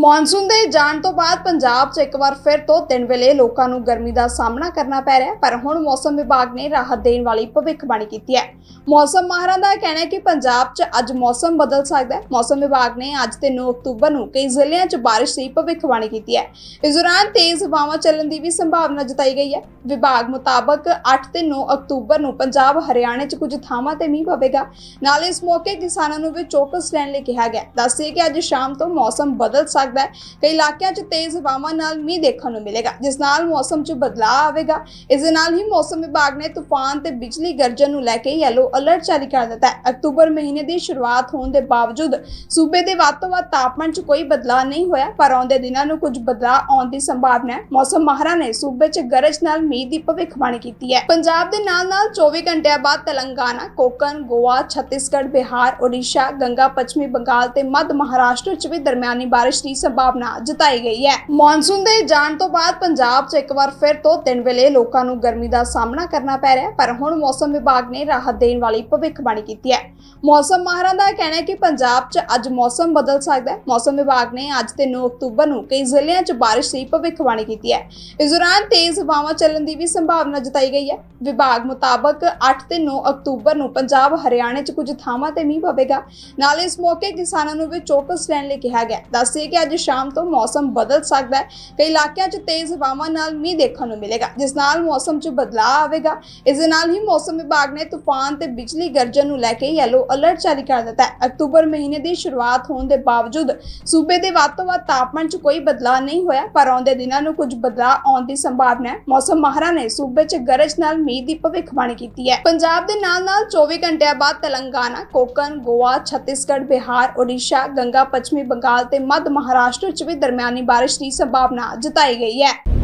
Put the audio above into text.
Monsoon ਦੇ ਜਾਣ ਤੋਂ ਬਾਅਦ ਪੰਜਾਬ 'ਚ ਇੱਕ ਵਾਰ ਫਿਰ ਤੋਂ ਦਿਨ ਵੇਲੇ ਲੋਕਾਂ ਨੂੰ ਗਰਮੀ ਦਾ ਸਾਹਮਣਾ ਕਰਨਾ ਪੈ ਰਿਹਾ ਪਰ ਹੁਣ ਮੌਸਮ ਵਿਭਾਗ ਨੇ ਰਾਹਤ ਦੇਣ ਵਾਲੀ ਭਵਿੱਖਬਾਣੀ ਕੀਤੀ ਹੈ। ਮੌਸਮ ਮਾਹਰਾਂ ਦਾ ਕਹਿਣਾ ਹੈ ਕਿ ਪੰਜਾਬ 'ਚ ਅੱਜ ਮੌਸਮ ਬਦਲ ਸਕਦਾ ਹੈ। ਮੌਸਮ ਵਿਭਾਗ ਨੇ ਅੱਜ ਤੇ 9 ਅਕਤੂਬਰ ਨੂੰ ਕਈ ਜ਼ਿਲ੍ਹਿਆਂ 'ਚ ਬਾਰਿਸ਼ ਦੀ ਭਵਿੱਖਬਾਣੀ ਕੀਤੀ ਹੈ। ਇਸ ਦੌਰਾਨ ਤੇਜ਼ ਹਵਾਵਾਂ ਚੱਲਣ ਦੀ ਵੀ ਸੰਭਾਵਨਾ ਜਤਾਈ ਗਈ ਹੈ। ਵਿਭਾਗ ਮੁਤਾਬਕ 8 ਤੇ 9 ਅਕਤੂਬਰ ਨੂੰ ਪੰਜਾਬ, ਹਰਿਆਣਾ 'ਚ ਕੁਝ ਥਾਵਾਂ ਤੇ ਮੀਂਹ ਪਵੇਗਾ। ਨਾਲ ਇਸ ਮੌਕੇ ਕਿਸਾਨਾਂ ਨੂੰ ਵੀ ਚੌਕਸ ਰਹਿਣ ਲਈ ਕਿਹਾ ਗਿਆ ਦੱਸਿਆ ਕਿ ਅੱਜ ਸ਼ਾਮ ਤੋਂ ਮੌਸਮ ਬਦਲ ਸਕਦਾ ਹੈ। ਕਈ ਇਲਾਕਿਆਂ 'ਚ ਤੇਜ਼ ਹਵਾਵਾਂ ਨਾਲ ਮੀਂਹ ਦੇਖਣ ਨੂੰ ਮਿਲੇਗਾ, ਜਿਸ ਨਾਲ ਮੌਸਮ 'ਚ ਬਦਲਾਅ ਆਵੇਗਾ। ਇਸ ਦੇ ਨਾਲ ਹੀ ਮੌਸਮ ਵਿਭਾਗ ਨੇ ਤੂਫਾਨ ਤੇ ਬਿਜਲੀ ਗਰਜਨ ਨੂੰ ਲੈ ਕੇ ਯੈਲੋ ਅਲਰਟ ਜਾਰੀ ਕਰ ਦਿੱਤਾ ਹੈ। ਅਕਤੂਬਰ ਮਹੀਨੇ ਦੀ ਸ਼ੁਰੂਆਤ ਹੋਣ ਦੇ ਬਾਵਜੂਦ ਸੂਬੇ ਦੇ ਵੱਧ ਤੋਂ ਵੱਧ ਤਾਪਮਾਨ 'ਚ ਕੋਈ ਬਦਲਾਅ ਨਹੀਂ ਹੋਇਆ, ਪਰ ਆਉਂਦੇ ਦਿਨਾਂ ਨੂੰ ਕੁਝ ਬਦਲਾਅ ਆਉਣ ਦੀ ਸੰਭਾਵਨਾ ਹੈ। ਮੌਸਮ ਮਾਹਰਾਂ ਨੇ ਸੂਬੇ 'ਚ ਗਰਜ ਨਾਲ ਮੀਂਹ ਦੀ ਭਵਿੱਖਬਾਣੀ ਕੀਤੀ ਹੈ। ਪੰਜਾਬ ਦੇ ਨਾਲ-ਨਾਲ 24 ਘੰਟਿਆਂ ਬਾਅਦ ਤੇਲੰਗਾਨਾ ਕੋਕਨ ਗੋਆ, ਛੱਤੀਸਗੜ੍ਹ, ਬਿਹਾਰ ਓਡੀਸ਼ਾ ਗੰਗਾ, ਪੱਛਮੀ ਬੰਗਾਲ ਤੇ ਮੱਧ ਮਹਾਰਾਸ਼ਟਰ 'ਚ ਵੀ ਦਰਮਿਆਨੀ ਬਾਰਿਸ਼ ਦੀ ਸੰਭਾਵਨਾ ਜਤਾਈ ਗਈ ਹੈ। ਮੌਨਸੂਨ ਦੇ ਜਾਣ ਤੋਂ ਬਾਅਦ ਪੰਜਾਬ 'ਚ ਇੱਕ ਵਾਰ ਫਿਰ ਤੋਂ ਦਿਨ ਵੇਲੇ ਲੋਕਾਂ ਨੂੰ ਗਰਮੀ ਦਾ ਸਾਹਮਣਾ ਕਰਨਾ ਪੈ ਰਿਹਾ ਪਰ ਹੁਣ ਮੌਸਮ ਵਿਭਾਗ ਨੇ ਰਾਹਤ ਦੇਣ ਵਾਲੀ ਭਵਿੱਖਬਾਣੀ ਕੀਤੀ ਹੈ। ਮੌਸਮ ਮਾਹਰਾਂ ਦਾ ਕਹਿਣਾ ਹੈ ਕਿ ਪੰਜਾਬ 'ਚ ਅੱਜ ਮੌਸਮ ਬਦਲ ਸਕਦਾ ਹੈ। ਮੌਸਮ ਵਿਭਾਗ ਨੇ ਅੱਜ ਤੇ 9 ਅਕਤੂਬਰ ਨੂੰ ਕਈ ਜ਼ਿਲ੍ਹਿਆਂ 'ਚ ਬਾਰਿਸ਼ ਦੀ ਭਵਿੱਖਬਾਣੀ ਕੀਤੀ ਹੈ। ਇਸ ਦੌਰਾਨ ਤੇਜ਼ ਹਵਾਵਾਂ ਚੱਲਣ ਦੀ ਵੀ ਸੰਭਾਵਨਾ ਜਤਾਈ ਗਈ ਹੈ। ਵਿਭਾਗ ਮੁਤਾਬਕ 8 ਤੇ 9 ਅਕਤੂਬਰ ਨੂੰ ਪੰਜਾਬ, ਹਰਿਆਣਾ 'ਚ ਕੁਝ ਥਾਵਾਂ ਤੇ ਮੀਂਹ ਪਵੇਗਾ। ਨਾਲ ਇਸ ਮੌਕੇ ਕਿਸਾਨਾਂ ਨੂੰ ਵੀ ਚੌਕਸ ਰਹਿਣ ਲਈ ਕਿਹਾ ਗਿਆ ਦੱਸਿਆ ਕਿ ਅੱਜ ਸ਼ਾਮ ਤੋਂ ਮੌਸਮ ਬਦਲ ਸਕਦਾ ਹੈ। ਕਈ ਇਲਾਕਿਆਂ 'ਚ ਤੇਜ਼ ਹਵਾਵਾਂ ਨਾਲ ਮੀਂਹ ਦੇਖਣ ਨੂੰ ਮਿਲੇਗਾ, ਜਿਸ ਨਾਲ ਮੌਸਮ 'ਚ ਬਦਲਾਅ ਆਵੇਗਾ। ਇਸ ਦੇ ਨਾਲ ਹੀ ਮੌਸਮ ਵਿਭਾਗ ਨੇ ਤੂਫਾਨ ਤੂਫਾਨ ਤੇ ਬਿਜਲੀ ਗਰਜਨ ਨੂੰ ਲੈ ਕੇ ਯੈਲੋ ਅਲਰਟ ਜਾਰੀ ਕਰ ਦਿੱਤਾ ਹੈ। ਅਕਤੂਬਰ ਮਹੀਨੇ ਦੀ ਸ਼ੁਰੂਆਤ ਹੋਣ ਦੇ ਬਾਵਜੂਦ ਸੂਬੇ ਦੇ ਵੱਧ ਤੋਂ ਵੱਧ ਤਾਪਮਾਨ 'ਚ ਕੋਈ ਬਦਲਾਅ ਨਹੀਂ ਹੋਇਆ, ਪਰ ਆਉਂਦੇ ਦਿਨਾਂ ਨੂੰ ਕੁਝ ਬਦਲਾਅ ਆਉਣ ਦੀ ਸੰਭਾਵਨਾ ਹੈ। ਮੌਸਮ ਮਾਹਰਾਂ ਨੇ ਸੂਬੇ 'ਚ ਗਰਜ ਨਾਲ ਮੀਂਹ ਦੀ ਭਵਿੱਖਬਾਣੀ ਕੀਤੀ ਹੈ। ਪੰਜਾਬ ਦੇ ਨਾਲ-ਨਾਲ 24 ਘੰਟਿਆਂ ਬਾਅਦ ਤੇਲੰਗਾਨਾ, ਕੋਕਨ, ਗੋਆ, ਛੱਤੀਸਗੜ੍ਹ, ਬਿਹਾਰ ਓਡੀਸ਼ਾ ਗੰਗਾ, ਪੱਛਮੀ ਬੰਗਾਲ ਤੇ ਮੱਧ ਮਹਾਰਾਸ਼ਟਰ 'ਚ ਵੀ ਦਰਮਿਆਨੀ ਬਾਰਿਸ਼ ਦੀ ਸੰਭਾਵਨਾ ਜਤਾਈ ਗਈ ਹੈ।